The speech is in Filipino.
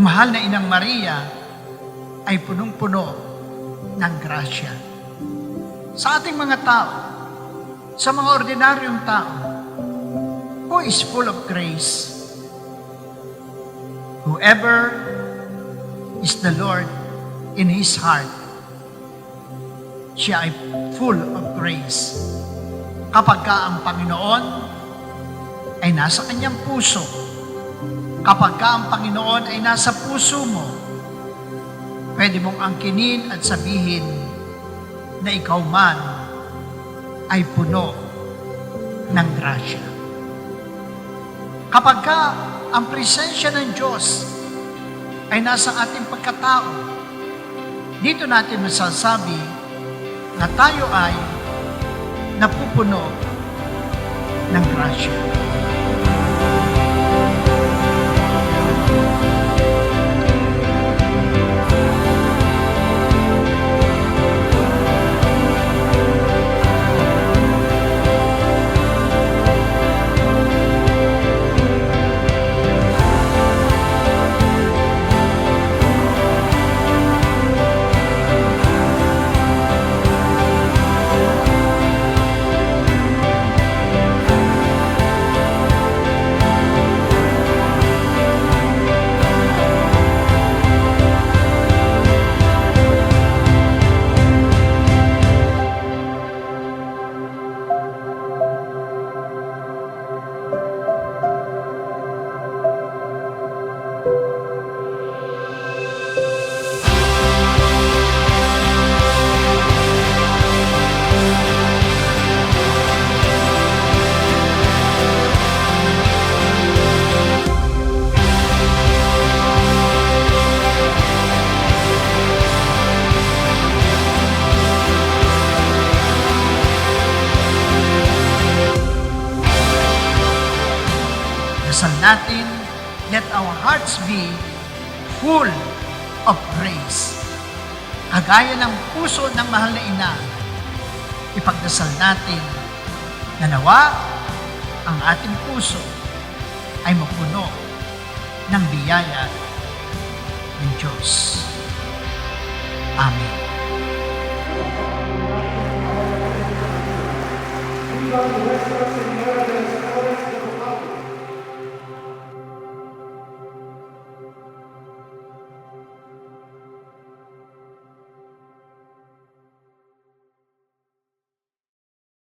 mahal na Inang Maria ay punong-puno ng grasya. Sa ating mga tao, sa mga ordinaryong tao, who is full of grace? Whoever is the Lord in his heart, siya ay full of grace. Kapag ka ang Panginoon ay nasa kanyang puso, kapag ka ang Panginoon ay nasa puso mo, pwede mong angkinin at sabihin na ikaw man ay puno ng grasya. Kapag ka ang presensya ng Diyos ay nasa ating pagkatao, dito natin masasabi na tayo ay napupuno ng grasya. Natin, let our hearts be full of grace. Kagaya ng puso ng mahal na ina, ipagdasal natin na nawa ang ating puso ay mapuno ng biyaya ng Diyos. Amen. De